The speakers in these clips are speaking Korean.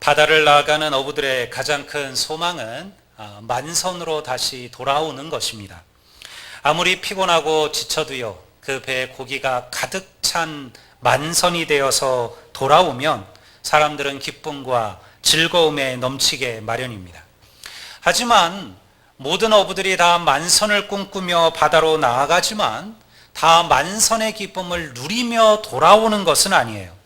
바다를 나아가는 어부들의 가장 큰 소망은 아, 만선으로 다시 돌아오는 것입니다. 아무리 피곤하고 지쳐도요, 그 배에 고기가 가득 찬 만선이 되어서 돌아오면 사람들은 기쁨과 즐거움에 넘치게 마련입니다. 하지만 모든 어부들이 다 만선을 꿈꾸며 바다로 나아가지만 다 만선의 기쁨을 누리며 돌아오는 것은 아니에요.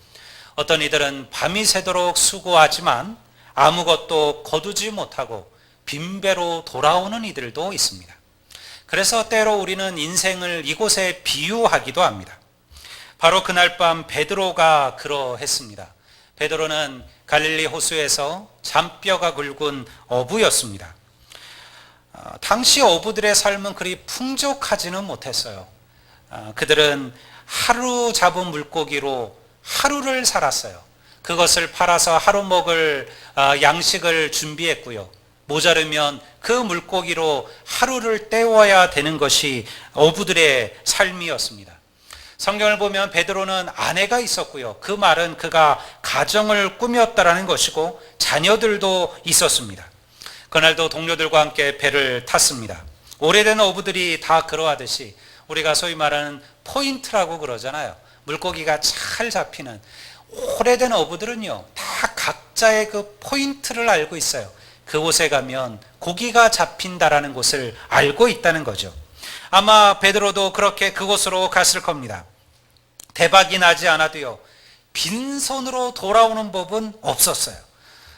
어떤 이들은 밤이 새도록 수고하지만 아무것도 거두지 못하고 빈배로 돌아오는 이들도 있습니다. 그래서 때로 우리는 인생을 이곳에 비유하기도 합니다. 바로 그날 밤 베드로가 그러했습니다. 베드로는 갈릴리 호수에서 잔뼈가 굵은 어부였습니다. 어, 당시 어부들의 삶은 그리 풍족하지는 못했어요. 어, 그들은 하루 잡은 물고기로 하루를 살았어요. 그것을 팔아서 하루 먹을 어, 양식을 준비했고요. 모자르면 그 물고기로 하루를 때워야 되는 것이 어부들의 삶이었습니다. 성경을 보면 베드로는 아내가 있었고요. 그 말은 그가 가정을 꾸몄다라는 것이고 자녀들도 있었습니다. 그날도 동료들과 함께 배를 탔습니다. 오래된 어부들이 다 그러하듯이 우리가 소위 말하는 포인트라고 그러잖아요. 물고기가 잘 잡히는 오래된 어부들은요, 다 각자의 그 포인트를 알고 있어요. 그곳에 가면 고기가 잡힌다라는 곳을 알고 있다는 거죠. 아마 베드로도 그렇게 그곳으로 갔을 겁니다. 대박이 나지 않아도요, 빈손으로 돌아오는 법은 없었어요.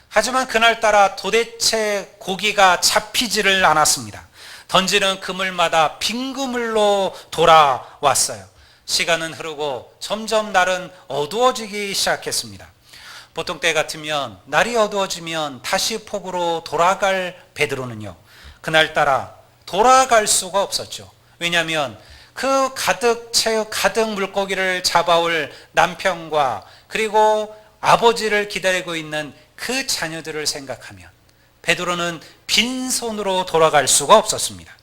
하지만 그날따라 도대체 고기가 잡히지를 않았습니다. 던지는 그물마다 빈 그물로 돌아왔어요. 시간은 흐르고 점점 날은 어두워지기 시작했습니다. 보통 때 같으면 날이 어두워지면 다시 폭우로 돌아갈 베드로는요. 그날따라 돌아갈 수가 없었죠. 왜냐하면 그 가득 채 가득 물고기를 잡아올 남편과 그리고 아버지를 기다리고 있는 그 자녀들을 생각하면 베드로는 빈손으로 돌아갈 수가 없었습니다.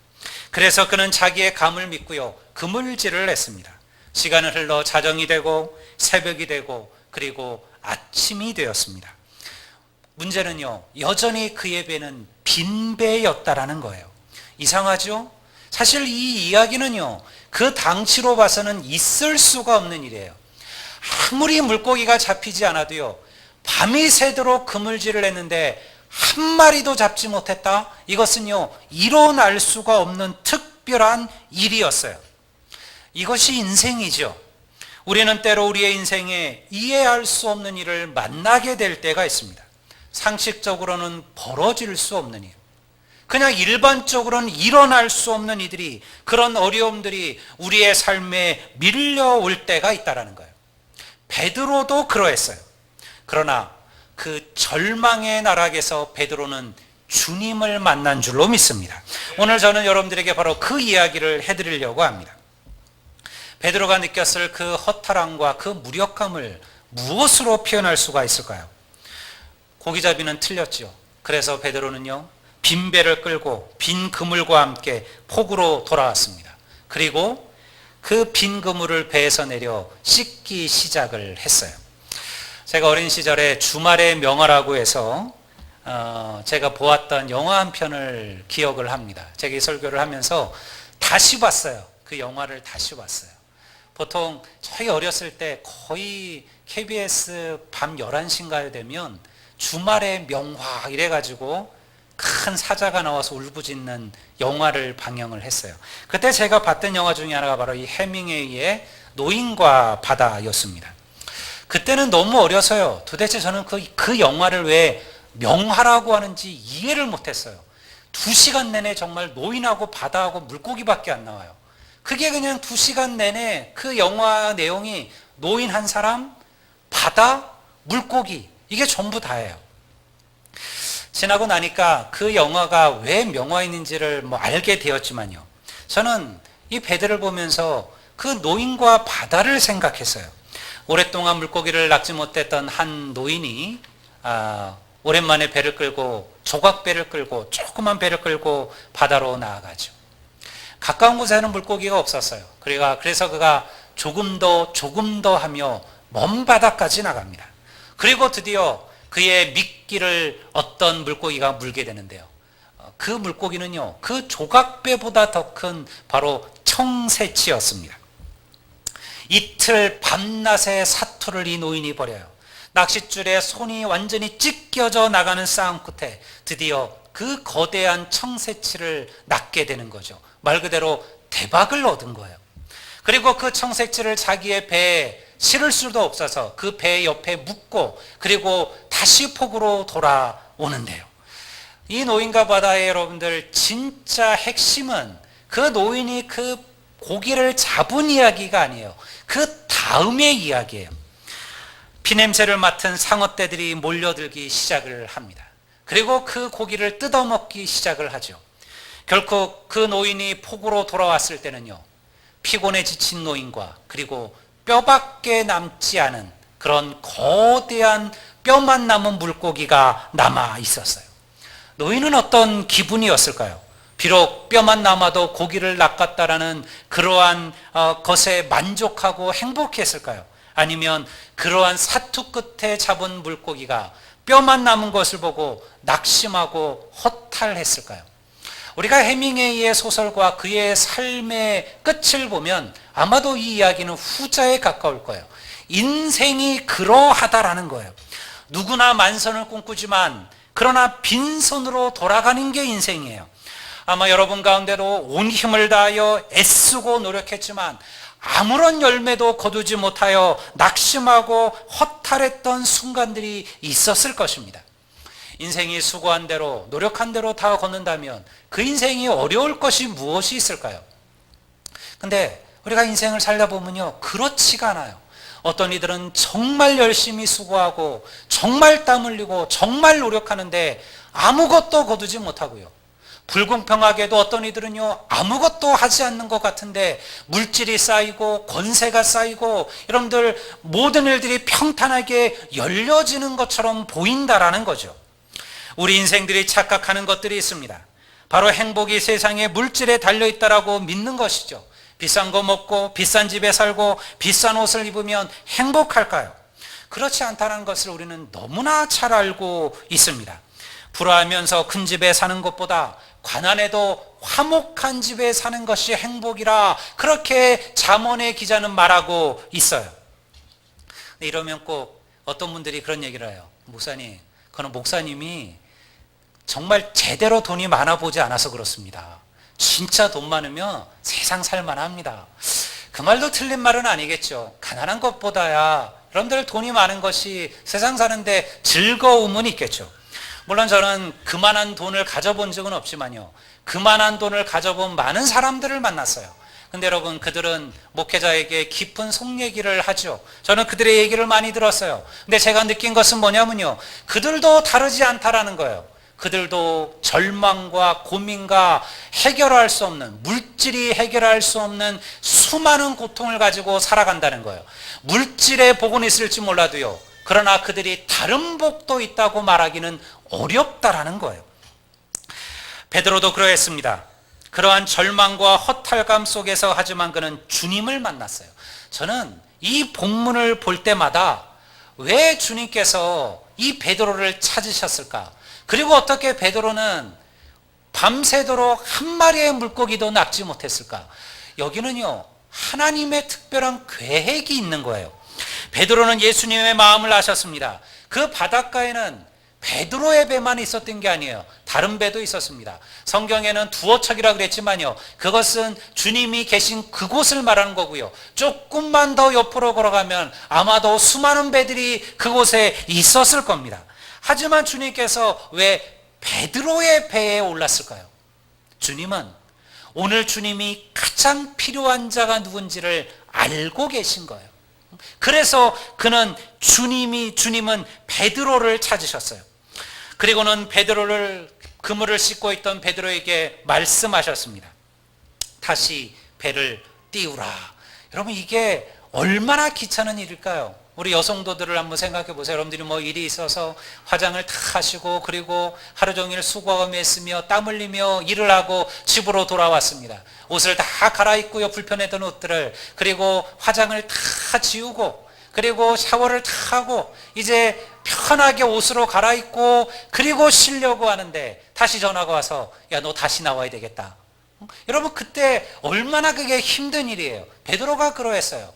그래서 그는 자기의 감을 믿고요. 그물질을 했습니다. 시간은 흘러 자정이 되고 새벽이 되고 그리고 아침이 되었습니다. 문제는요, 여전히 그의 배는 빈 배였다라는 거예요. 이상하죠? 사실 이 이야기는요, 그 당시로 봐서는 있을 수가 없는 일이에요. 아무리 물고기가 잡히지 않아도요, 밤이 새도록 그물질을 했는데 한 마리도 잡지 못했다? 이것은요, 일어날 수가 없는 특별한 일이었어요. 이것이 인생이죠. 우리는 때로 우리의 인생에 이해할 수 없는 일을 만나게 될 때가 있습니다. 상식적으로는 벌어질 수 없는 일. 그냥 일반적으로는 일어날 수 없는 이들이 그런 어려움들이 우리의 삶에 밀려올 때가 있다라는 거예요. 베드로도 그러했어요. 그러나 그 절망의 나락에서 베드로는 주님을 만난 줄로 믿습니다. 오늘 저는 여러분들에게 바로 그 이야기를 해드리려고 합니다. 베드로가 느꼈을 그 허탈함과 그 무력감을 무엇으로 표현할 수가 있을까요? 고기잡이는 틀렸죠. 그래서 베드로는요, 빈 배를 끌고 빈 그물과 함께 폭으로 돌아왔습니다. 그리고 그 빈 그물을 배에서 내려 씻기 시작을 했어요. 제가 어린 시절에 주말의 명화라고 해서 어, 제가 보았던 영화 한 편을 기억을 합니다. 제가 이 설교를 하면서 다시 봤어요. 그 영화를 다시 봤어요. 보통 저희 어렸을 때 거의 KBS 밤 11시인가요 되면 주말의 명화 이래가지고 큰 사자가 나와서 울부짖는 영화를 방영을 했어요. 그때 제가 봤던 영화 중에 하나가 바로 이 해밍웨이의 노인과 바다였습니다. 그때는 너무 어려서요. 도대체 저는 그, 그 영화를 왜 명화라고 하는지 이해를 못했어요. 두 시간 내내 정말 노인하고 바다하고 물고기밖에 안 나와요. 그게 그냥 두 시간 내내 그 영화 내용이 노인 한 사람, 바다, 물고기, 이게 전부 다예요. 지나고 나니까 그 영화가 왜 명화인인지를 뭐 알게 되었지만요. 저는 이 배들을 보면서 그 노인과 바다를 생각했어요. 오랫동안 물고기를 낚지 못했던 한 노인이 아, 오랜만에 배를 끌고 조각배를 끌고 조그만 배를 끌고 바다로 나아가죠. 가까운 곳에는 물고기가 없었어요. 그러니까 그래서 그가 조금 더 조금 더 하며 먼 바다까지 나갑니다. 그리고 드디어 그의 미끼를 어떤 물고기가 물게 되는데요. 어, 그 물고기는요, 그 조각배보다 더 큰 바로 청새치였습니다. 이틀 밤낮에 사투를 이 노인이 벌여요. 낚싯줄에 손이 완전히 찢겨져 나가는 싸움 끝에 드디어 그 거대한 청새치를 낚게 되는 거죠. 말 그대로 대박을 얻은 거예요. 그리고 그 청새치를 자기의 배에 실을 수도 없어서 그 배 옆에 묶고 그리고 다시 폭으로 돌아오는데요. 이 노인과 바다의 여러분들 진짜 핵심은 그 노인이 그 고기를 잡은 이야기가 아니에요. 그 다음의 이야기예요. 피냄새를 맡은 상어떼들이 몰려들기 시작을 합니다. 그리고 그 고기를 뜯어먹기 시작을 하죠. 결국 그 노인이 폭으로 돌아왔을 때는요. 피곤에 지친 노인과 그리고 뼈밖에 남지 않은 그런 거대한 뼈만 남은 물고기가 남아 있었어요. 노인은 어떤 기분이었을까요? 비록 뼈만 남아도 고기를 낚았다라는 그러한 어, 것에 만족하고 행복했을까요? 아니면 그러한 사투 끝에 잡은 물고기가 뼈만 남은 것을 보고 낙심하고 허탈했을까요? 우리가 해밍웨이의 소설과 그의 삶의 끝을 보면 아마도 이 이야기는 후자에 가까울 거예요. 인생이 그러하다라는 거예요. 누구나 만선을 꿈꾸지만 그러나 빈손으로 돌아가는 게 인생이에요. 아마 여러분 가운데도 온 힘을 다하여 애쓰고 노력했지만 아무런 열매도 거두지 못하여 낙심하고 허탈했던 순간들이 있었을 것입니다. 인생이 수고한 대로 노력한 대로 다 걷는다면 그 인생이 어려울 것이 무엇이 있을까요? 근데 우리가 인생을 살다 보면요 그렇지가 않아요. 어떤 이들은 정말 열심히 수고하고 정말 땀 흘리고 정말 노력하는데 아무것도 거두지 못하고요. 불공평하게도 어떤 이들은요 아무것도 하지 않는 것 같은데 물질이 쌓이고 권세가 쌓이고 여러분들 모든 일들이 평탄하게 열려지는 것처럼 보인다라는 거죠. 우리 인생들이 착각하는 것들이 있습니다. 바로 행복이 세상에 물질에 달려 있다라고 믿는 것이죠. 비싼 거 먹고 비싼 집에 살고 비싼 옷을 입으면 행복할까요? 그렇지 않다는 것을 우리는 너무나 잘 알고 있습니다. 불화하면서 큰 집에 사는 것보다 가난해도 화목한 집에 사는 것이 행복이라 그렇게 잠언의 기자는 말하고 있어요. 이러면 꼭 어떤 분들이 그런 얘기를 해요. 목사님, 그는 목사님이 정말 제대로 돈이 많아 보지 않아서 그렇습니다. 진짜 돈 많으면 세상 살만합니다. 그 말도 틀린 말은 아니겠죠. 가난한 것보다야 여러분들 돈이 많은 것이 세상 사는데 즐거움은 있겠죠. 물론 저는 그만한 돈을 가져본 적은 없지만요. 그만한 돈을 가져본 많은 사람들을 만났어요. 근데 여러분 그들은 목회자에게 깊은 속 얘기를 하죠. 저는 그들의 얘기를 많이 들었어요. 근데 제가 느낀 것은 뭐냐면요. 그들도 다르지 않다라는 거예요. 그들도 절망과 고민과 해결할 수 없는 물질이 해결할 수 없는 수많은 고통을 가지고 살아간다는 거예요. 물질의 복은 있을지 몰라도요. 그러나 그들이 다른 복도 있다고 말하기는 어렵다라는 거예요. 베드로도 그러했습니다. 그러한 절망과 허탈감 속에서 하지만 그는 주님을 만났어요. 저는 이 본문을 볼 때마다 왜 주님께서 이 베드로를 찾으셨을까? 그리고 어떻게 베드로는 밤새도록 한 마리의 물고기도 낚지 못했을까? 여기는요, 하나님의 특별한 계획이 있는 거예요. 베드로는 예수님의 마음을 아셨습니다. 그 바닷가에는 베드로의 배만 있었던 게 아니에요. 다른 배도 있었습니다. 성경에는 두어 척이라 그랬지만요. 그것은 주님이 계신 그곳을 말하는 거고요. 조금만 더 옆으로 걸어가면 아마도 수많은 배들이 그곳에 있었을 겁니다. 하지만 주님께서 왜 베드로의 배에 올랐을까요? 주님은 오늘 주님이 가장 필요한 자가 누군지를 알고 계신 거예요. 그래서 그는 주님이 주님은 베드로를 찾으셨어요. 그리고는 베드로를 그물을 씻고 있던 베드로에게 말씀하셨습니다. 다시 배를 띄우라. 여러분 이게 얼마나 귀찮은 일일까요? 우리 여성도들을 한번 생각해 보세요. 여러분들이 뭐 일이 있어서 화장을 다 하시고 그리고 하루 종일 수고하며 했으며 땀 흘리며 일을 하고 집으로 돌아왔습니다. 옷을 다 갈아입고요. 불편했던 옷들을 그리고 화장을 다 지우고 그리고 샤워를 다 하고 이제 편하게 옷으로 갈아입고 그리고 쉬려고 하는데 다시 전화가 와서 야 너 다시 나와야 되겠다. 여러분 그때 얼마나 그게 힘든 일이에요. 베드로가 그러했어요.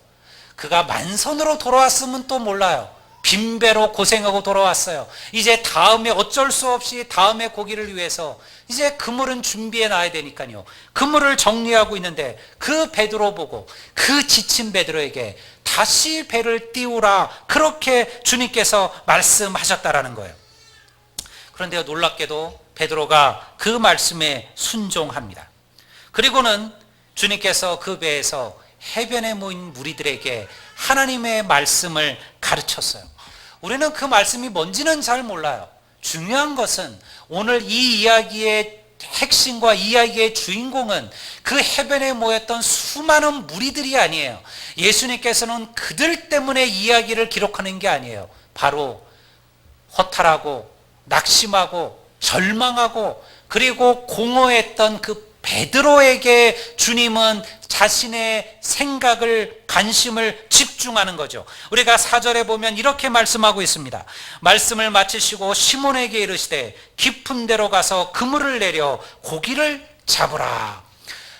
그가 만선으로 돌아왔으면 또 몰라요. 빈배로 고생하고 돌아왔어요. 이제 다음에 어쩔 수 없이 다음에 고기를 위해서 이제 그물은 준비해 놔야 되니까요. 그물을 정리하고 있는데 그 베드로 보고 그 지친 베드로에게 다시 배를 띄우라 그렇게 주님께서 말씀하셨다라는 거예요. 그런데 놀랍게도 베드로가 그 말씀에 순종합니다. 그리고는 주님께서 그 배에서 해변에 모인 무리들에게 하나님의 말씀을 가르쳤어요. 우리는 그 말씀이 뭔지는 잘 몰라요. 중요한 것은 오늘 이 이야기의 핵심과 이야기의 주인공은 그 해변에 모였던 수많은 무리들이 아니에요. 예수님께서는 그들 때문에 이야기를 기록하는 게 아니에요. 바로 허탈하고 낙심하고 절망하고 그리고 공허했던 그 베드로에게 주님은 자신의 생각을 관심을 집중하는 거죠. 우리가 사절에 보면 이렇게 말씀하고 있습니다. 말씀을 마치시고 시몬에게 이르시되 깊은 데로 가서 그물을 내려 고기를 잡으라.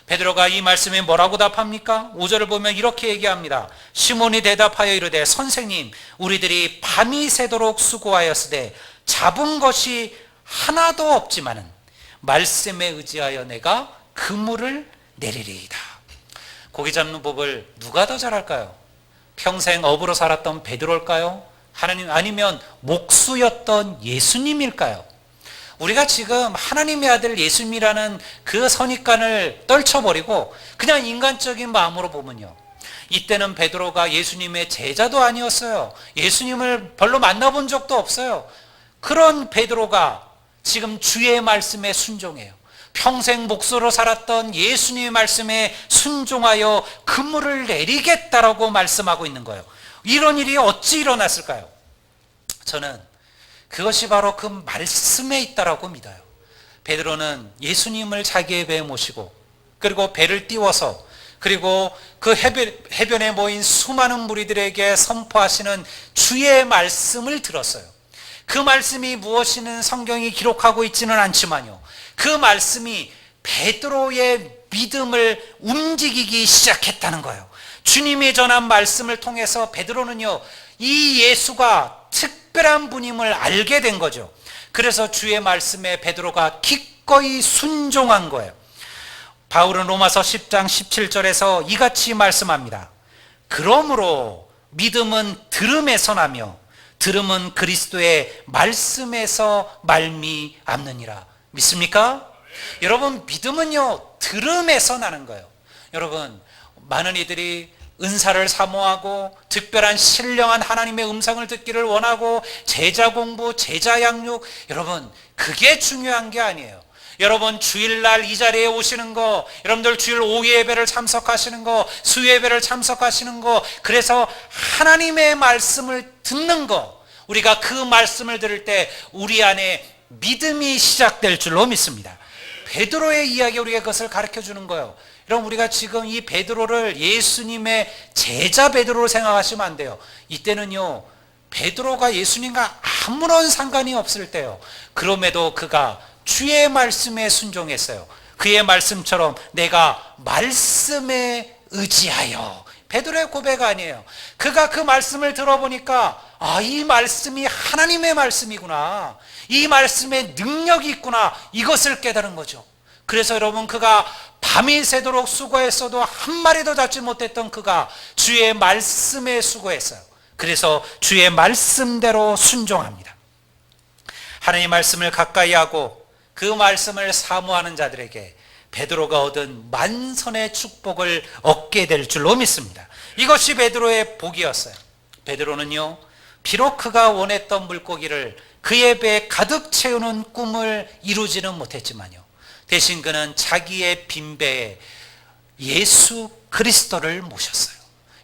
베드로가 이 말씀에 뭐라고 답합니까? 5절을 보면 이렇게 얘기합니다. 시몬이 대답하여 이르되 선생님 우리들이 밤이 새도록 수고하였으되 잡은 것이 하나도 없지만은 말씀에 의지하여 내가 그물을 내리리이다. 고기 잡는 법을 누가 더 잘할까요? 평생 업으로 살았던 베드로일까요? 하나님 아니면 목수였던 예수님일까요? 우리가 지금 하나님의 아들 예수님이라는 그 선입관을 떨쳐버리고 그냥 인간적인 마음으로 보면요. 이때는 베드로가 예수님의 제자도 아니었어요. 예수님을 별로 만나본 적도 없어요. 그런 베드로가 지금 주의 말씀에 순종해요. 평생 목수로 살았던 예수님의 말씀에 순종하여 그물을 내리겠다라고 말씀하고 있는 거예요. 이런 일이 어찌 일어났을까요? 저는 그것이 바로 그 말씀에 있다라고 믿어요. 베드로는 예수님을 자기의 배에 모시고 그리고 배를 띄워서 그리고 그 해변, 해변에 모인 수많은 무리들에게 선포하시는 주의 말씀을 들었어요. 그 말씀이 무엇이는 성경이 기록하고 있지는 않지만요. 그 말씀이 베드로의 믿음을 움직이기 시작했다는 거예요. 주님이 전한 말씀을 통해서 베드로는요, 이 예수가 특별한 분임을 알게 된 거죠. 그래서 주의 말씀에 베드로가 기꺼이 순종한 거예요. 바울은 로마서 10장 17절에서 이같이 말씀합니다. 그러므로 믿음은 들음에서 나며 들음은 그리스도의 말씀에서 말미암느니라. 믿습니까? 여러분 믿음은요 들음에서 나는 거예요. 여러분 많은 이들이 은사를 사모하고 특별한 신령한 하나님의 음성을 듣기를 원하고 제자 공부, 제자 양육 여러분 그게 중요한 게 아니에요. 여러분 주일날 이 자리에 오시는 거, 여러분들 주일 오후 예배를 참석하시는 거, 수 예배를 참석하시는 거, 그래서 하나님의 말씀을 듣는 거, 우리가 그 말씀을 들을 때 우리 안에 믿음이 시작될 줄로 믿습니다. 베드로의 이야기 우리가 그것을 가르쳐 주는 거예요. 여러분 우리가 지금 이 베드로를 예수님의 제자 베드로로 생각하시면 안 돼요. 이때는요. 베드로가 예수님과 아무런 상관이 없을 때요. 그럼에도 그가 주의 말씀에 순종했어요. 그의 말씀처럼 내가 말씀에 의지하여 베드로의 고백 아니에요. 그가 그 말씀을 들어보니까 아, 이 말씀이 하나님의 말씀이구나. 이 말씀에 능력이 있구나. 이것을 깨달은 거죠. 그래서 여러분 그가 밤이 새도록 수고했어도 한 마리도 잡지 못했던 그가 주의 말씀에 수고했어요. 그래서 주의 말씀대로 순종합니다. 하나님 말씀을 가까이 하고 그 말씀을 사모하는 자들에게 베드로가 얻은 만선의 축복을 얻게 될 줄로 믿습니다. 이것이 베드로의 복이었어요. 베드로는요, 비록 그가 원했던 물고기를 그의 배에 가득 채우는 꿈을 이루지는 못했지만요. 대신 그는 자기의 빈배에 예수 그리스도를 모셨어요.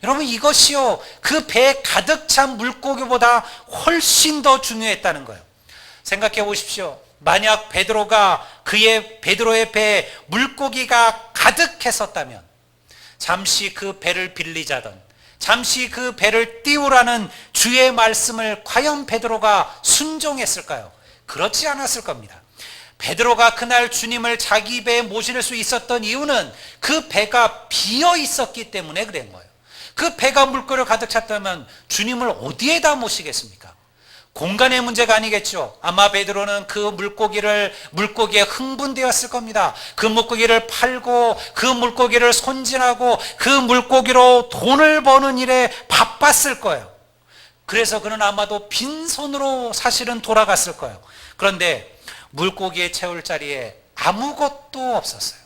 여러분 이것이요 그 배에 가득 찬 물고기보다 훨씬 더 중요했다는 거예요. 생각해 보십시오. 만약 베드로가 그의 베드로의 배에 물고기가 가득했었다면 잠시 그 배를 빌리자던 잠시 그 배를 띄우라는 주의 말씀을 과연 베드로가 순종했을까요? 그렇지 않았을 겁니다. 베드로가 그날 주님을 자기 배에 모실 수 있었던 이유는 그 배가 비어 있었기 때문에 그런 거예요. 그 배가 물거를 가득 찼다면 주님을 어디에다 모시겠습니까? 공간의 문제가 아니겠죠. 아마 베드로는 그 물고기를 물고기에 흥분되었을 겁니다. 그 물고기를 팔고 그 물고기를 손질하고 그 물고기로 돈을 버는 일에 바빴을 거예요. 그래서 그는 아마도 빈손으로 사실은 돌아갔을 거예요. 그런데 물고기에 채울 자리에 아무것도 없었어요.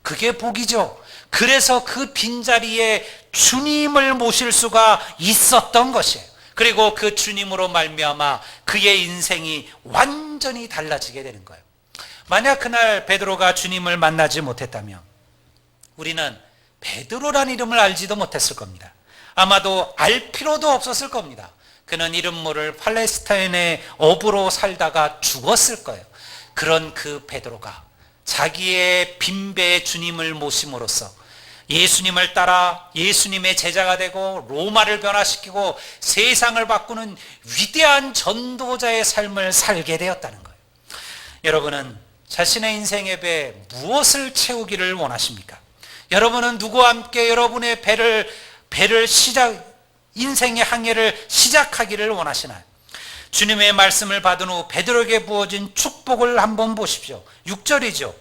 그게 복이죠. 그래서 그 빈자리에 주님을 모실 수가 있었던 것이에요. 그리고 그 주님으로 말미암아 그의 인생이 완전히 달라지게 되는 거예요. 만약 그날 베드로가 주님을 만나지 못했다면 우리는 베드로란 이름을 알지도 못했을 겁니다. 아마도 알 필요도 없었을 겁니다. 그는 이름 모를 팔레스타인의 어부로 살다가 죽었을 거예요. 그런 그 베드로가 자기의 빈배의 주님을 모심으로써 예수님을 따라 예수님의 제자가 되고 로마를 변화시키고 세상을 바꾸는 위대한 전도자의 삶을 살게 되었다는 거예요. 여러분은 자신의 인생의 배 무엇을 채우기를 원하십니까? 여러분은 누구와 함께 여러분의 배를 배를 시작 인생의 항해를 시작하기를 원하시나요? 주님의 말씀을 받은 후 베드로에게 부어진 축복을 한번 보십시오. 6절이죠.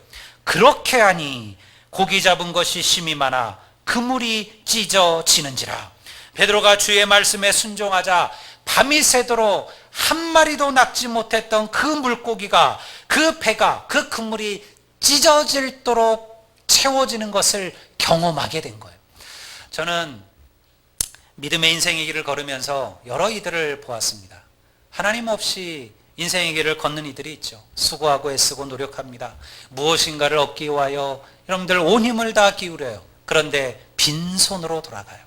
그렇게 하니 고기 잡은 것이 심이 많아 그물이 찢어지는지라. 베드로가 주의 말씀에 순종하자 밤이 새도록 한 마리도 낚지 못했던 그 물고기가 그 배가 그 그물이 찢어질도록 채워지는 것을 경험하게 된 거예요. 저는 믿음의 인생의 길을 걸으면서 여러 이들을 보았습니다. 하나님 없이 인생의 길을 걷는 이들이 있죠. 수고하고 애쓰고 노력합니다. 무엇인가를 얻기 위하여 여러분들 온 힘을 다 기울여요. 그런데 빈손으로 돌아가요.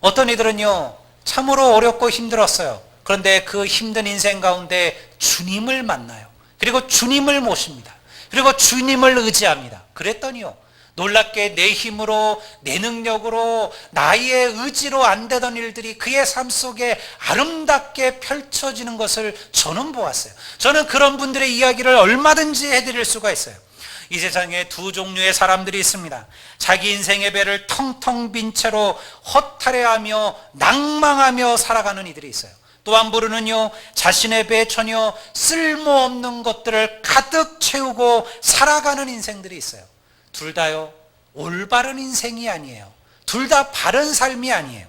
어떤 이들은요, 참으로 어렵고 힘들었어요. 그런데 그 힘든 인생 가운데 주님을 만나요. 그리고 주님을 모십니다. 그리고 주님을 의지합니다. 그랬더니요, 놀랍게 내 힘으로, 내 능력으로, 나의 의지로 안 되던 일들이 그의 삶 속에 아름답게 펼쳐지는 것을 저는 보았어요. 저는 그런 분들의 이야기를 얼마든지 해드릴 수가 있어요. 이 세상에 두 종류의 사람들이 있습니다. 자기 인생의 배를 텅텅 빈 채로 허탈해하며 낭망하며 살아가는 이들이 있어요. 또한 부류는요, 자신의 배에 전혀 쓸모없는 것들을 가득 채우고 살아가는 인생들이 있어요. 둘 다요, 올바른 인생이 아니에요. 둘 다 바른 삶이 아니에요.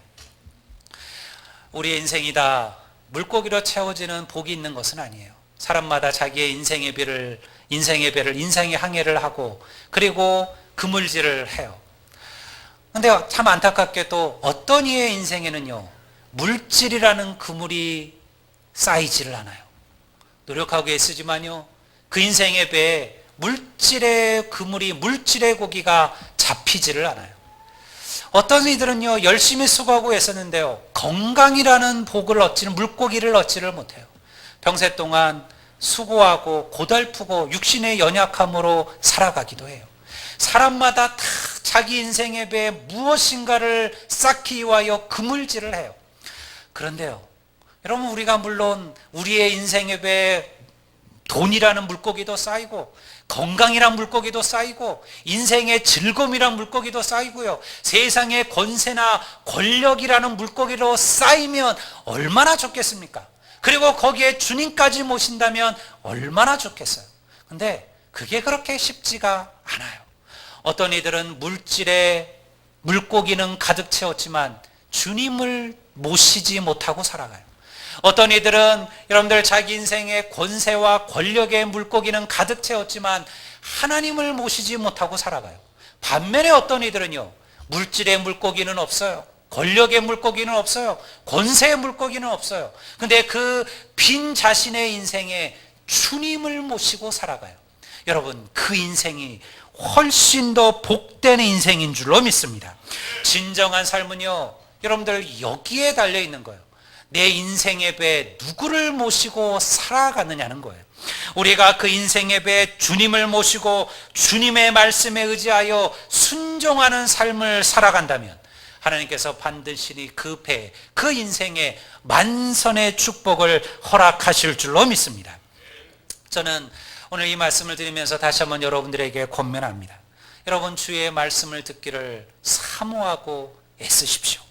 우리의 인생이 다 물고기로 채워지는 복이 있는 것은 아니에요. 사람마다 자기의 인생의 배를, 인생의 배를, 인생의 항해를 하고, 그리고 그물질을 해요. 근데 참 안타깝게도 어떤 이의 인생에는요, 물질이라는 그물이 쌓이지를 않아요. 노력하고 애쓰지만요, 그 인생의 배에 물질의 그물이 물질의 고기가 잡히지를 않아요. 어떤 이들은요 열심히 수고하고 애썼는데요 건강이라는 복을 얻지는 물고기를 얻지를 못해요. 평생 동안 수고하고 고달프고 육신의 연약함으로 살아가기도 해요. 사람마다 다 자기 인생의 배에 무엇인가를 쌓기 위하여 그물질을 해요. 그런데요, 여러분 우리가 물론 우리의 인생의 배에 돈이라는 물고기도 쌓이고 건강이란 물고기도 쌓이고 인생의 즐거움이란 물고기도 쌓이고요. 세상의 권세나 권력이라는 물고기로 쌓이면 얼마나 좋겠습니까? 그리고 거기에 주님까지 모신다면 얼마나 좋겠어요. 근데 그게 그렇게 쉽지가 않아요. 어떤 이들은 물질에 물고기는 가득 채웠지만 주님을 모시지 못하고 살아가요. 어떤 이들은 여러분들 자기 인생의 권세와 권력의 물고기는 가득 채웠지만 하나님을 모시지 못하고 살아가요. 반면에 어떤 이들은요, 물질의 물고기는 없어요. 권력의 물고기는 없어요. 권세의 물고기는 없어요. 근데 그 빈 자신의 인생에 주님을 모시고 살아가요. 여러분, 그 인생이 훨씬 더 복된 인생인 줄로 믿습니다. 진정한 삶은요, 여러분들 여기에 달려 있는 거예요. 내 인생의 배 누구를 모시고 살아가느냐는 거예요. 우리가 그 인생의 배 주님을 모시고 주님의 말씀에 의지하여 순종하는 삶을 살아간다면 하나님께서 반드시 그 배, 그 인생에 만선의 축복을 허락하실 줄로 믿습니다. 저는 오늘 이 말씀을 드리면서 다시 한번 여러분들에게 권면합니다. 여러분 주의 말씀을 듣기를 사모하고 애쓰십시오.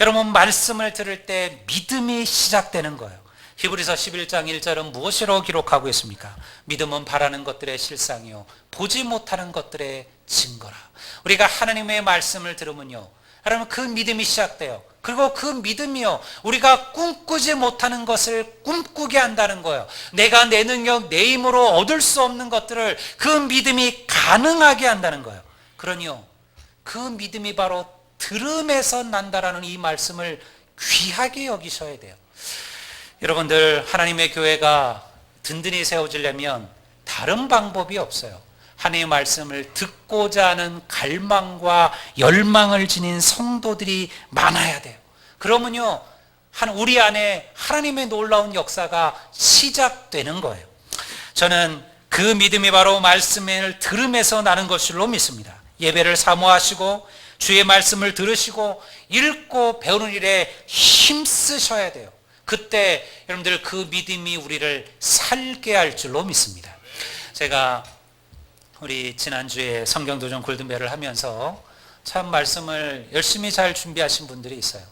여러분 말씀을 들을 때 믿음이 시작되는 거예요. 히브리서 11장 1절은 무엇이라고 기록하고 있습니까? 믿음은 바라는 것들의 실상이요 보지 못하는 것들의 증거라. 우리가 하나님의 말씀을 들으면요. 여러분 그 믿음이 시작돼요. 그리고 그 믿음이요. 우리가 꿈꾸지 못하는 것을 꿈꾸게 한다는 거예요. 내가 내 능력, 내 힘으로 얻을 수 없는 것들을 그 믿음이 가능하게 한다는 거예요. 그러니요. 그 믿음이 바로 들음에서 난다라는 이 말씀을 귀하게 여기셔야 돼요. 여러분들 하나님의 교회가 든든히 세워지려면 다른 방법이 없어요. 하나님의 말씀을 듣고자 하는 갈망과 열망을 지닌 성도들이 많아야 돼요. 그러면요, 한 우리 안에 하나님의 놀라운 역사가 시작되는 거예요. 저는 그 믿음이 바로 말씀을 들음에서 나는 것으로 믿습니다. 예배를 사모하시고 주의 말씀을 들으시고 읽고 배우는 일에 힘쓰셔야 돼요. 그때 여러분들 그 믿음이 우리를 살게 할 줄로 믿습니다. 제가 우리 지난주에 성경도전 골든벨을 하면서 참 말씀을 열심히 잘 준비하신 분들이 있어요.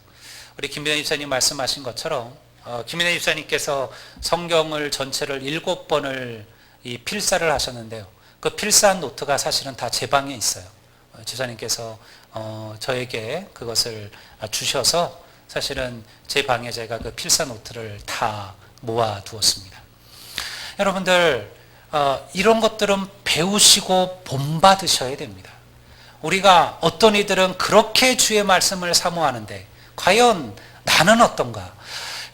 우리 김민혜 집사님 말씀하신 것처럼 어, 김민혜 집사님께서 성경을 전체를 일곱 번을 이 필사를 하셨는데요. 그 필사한 노트가 사실은 다 제 방에 있어요. 어, 집사님께서 어, 저에게 그것을 주셔서 사실은 제 방에 제가 그 필사 노트를 다 모아 두었습니다. 여러분들 어, 이런 것들은 배우시고 본받으셔야 됩니다. 우리가 어떤 이들은 그렇게 주의 말씀을 사모하는데 과연 나는 어떤가?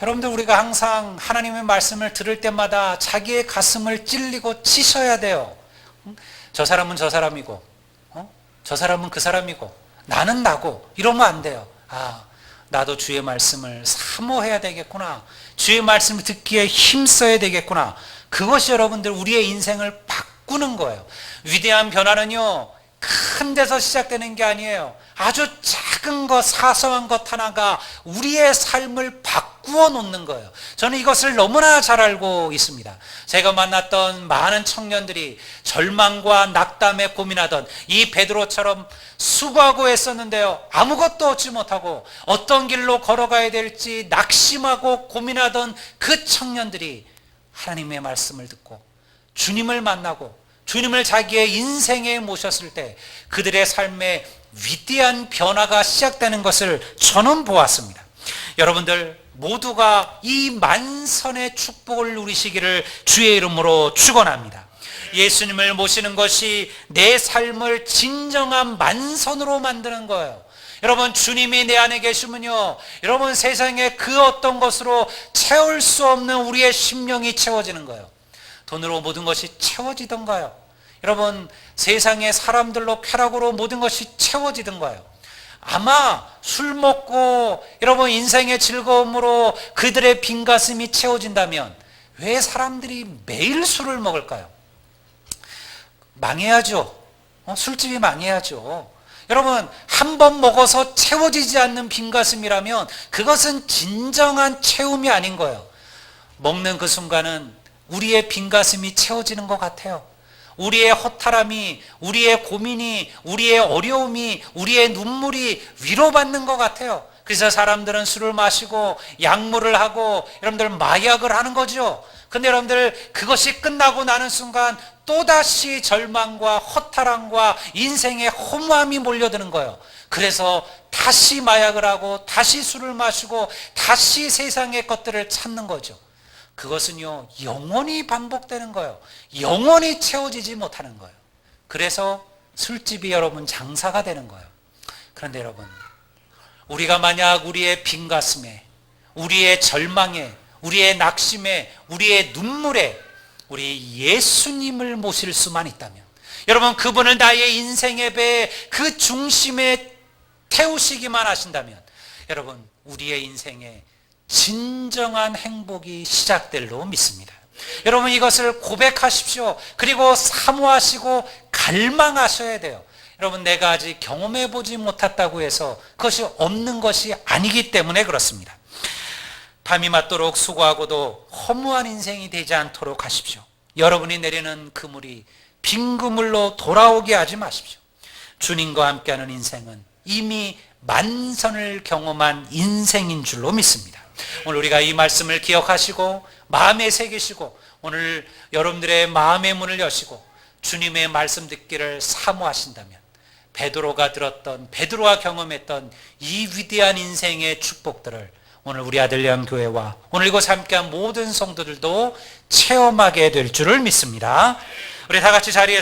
여러분들 우리가 항상 하나님의 말씀을 들을 때마다 자기의 가슴을 찔리고 치셔야 돼요. 저 사람은 저 사람이고, 어? 저 사람은 그 사람이고, 나는 나고 이러면 안 돼요. 아, 나도 주의 말씀을 사모해야 되겠구나. 주의 말씀을 듣기에 힘써야 되겠구나. 그것이 여러분들 우리의 인생을 바꾸는 거예요. 위대한 변화는요, 큰 데서 시작되는 게 아니에요. 아주 작은 것, 사소한 것 하나가 우리의 삶을 바꾸어 놓는 거예요. 저는 이것을 너무나 잘 알고 있습니다. 제가 만났던 많은 청년들이 절망과 낙담에 고민하던 이 베드로처럼 수고하고 했었는데요. 아무것도 얻지 못하고 어떤 길로 걸어가야 될지 낙심하고 고민하던 그 청년들이 하나님의 말씀을 듣고 주님을 만나고 주님을 자기의 인생에 모셨을 때 그들의 삶에 위대한 변화가 시작되는 것을 저는 보았습니다. 여러분들 모두가 이 만선의 축복을 누리시기를 주의 이름으로 축원합니다. 예수님을 모시는 것이 내 삶을 진정한 만선으로 만드는 거예요. 여러분 주님이 내 안에 계시면요. 여러분 세상에 그 어떤 것으로 채울 수 없는 우리의 심령이 채워지는 거예요. 돈으로 모든 것이 채워지던가요? 여러분 세상의 사람들로 쾌락으로 모든 것이 채워지던가요? 아마 술 먹고 여러분 인생의 즐거움으로 그들의 빈 가슴이 채워진다면 왜 사람들이 매일 술을 먹을까요? 망해야죠. 어, 술집이 망해야죠. 여러분, 한 번 먹어서 채워지지 않는 빈 가슴이라면 그것은 진정한 채움이 아닌 거예요. 먹는 그 순간은 우리의 빈 가슴이 채워지는 것 같아요. 우리의 허탈함이, 우리의 고민이, 우리의 어려움이, 우리의 눈물이 위로받는 것 같아요. 그래서 사람들은 술을 마시고 약물을 하고 여러분들 마약을 하는 거죠. 근데 여러분들 그것이 끝나고 나는 순간 또다시 절망과 허탈함과 인생의 허무함이 몰려드는 거예요. 그래서 다시 마약을 하고 다시 술을 마시고 다시 세상의 것들을 찾는 거죠. 그것은요, 영원히 반복되는 거예요. 영원히 채워지지 못하는 거예요. 그래서 술집이 여러분 장사가 되는 거예요. 그런데 여러분, 우리가 만약 우리의 빈 가슴에, 우리의 절망에, 우리의 낙심에, 우리의 눈물에, 우리 예수님을 모실 수만 있다면, 여러분, 그분을 나의 인생의 배그 중심에 태우시기만 하신다면, 여러분, 우리의 인생에 진정한 행복이 시작될로 믿습니다. 여러분 이것을 고백하십시오. 그리고 사모하시고 갈망하셔야 돼요. 여러분 내가 아직 경험해 보지 못했다고 해서 그것이 없는 것이 아니기 때문에 그렇습니다. 밤이 맞도록 수고하고도 허무한 인생이 되지 않도록 하십시오. 여러분이 내리는 그물이 빈 그물로 돌아오게 하지 마십시오. 주님과 함께하는 인생은 이미 만선을 경험한 인생인 줄로 믿습니다. 오늘 우리가 이 말씀을 기억하시고 마음에 새기시고 오늘 여러분들의 마음의 문을 여시고 주님의 말씀 듣기를 사모하신다면 베드로가 들었던 베드로가 경험했던 이 위대한 인생의 축복들을 오늘 우리 아들 양 교회와 오늘 이곳 함께한 모든 성도들도 체험하게 될 줄을 믿습니다. 우리 다 같이 자리에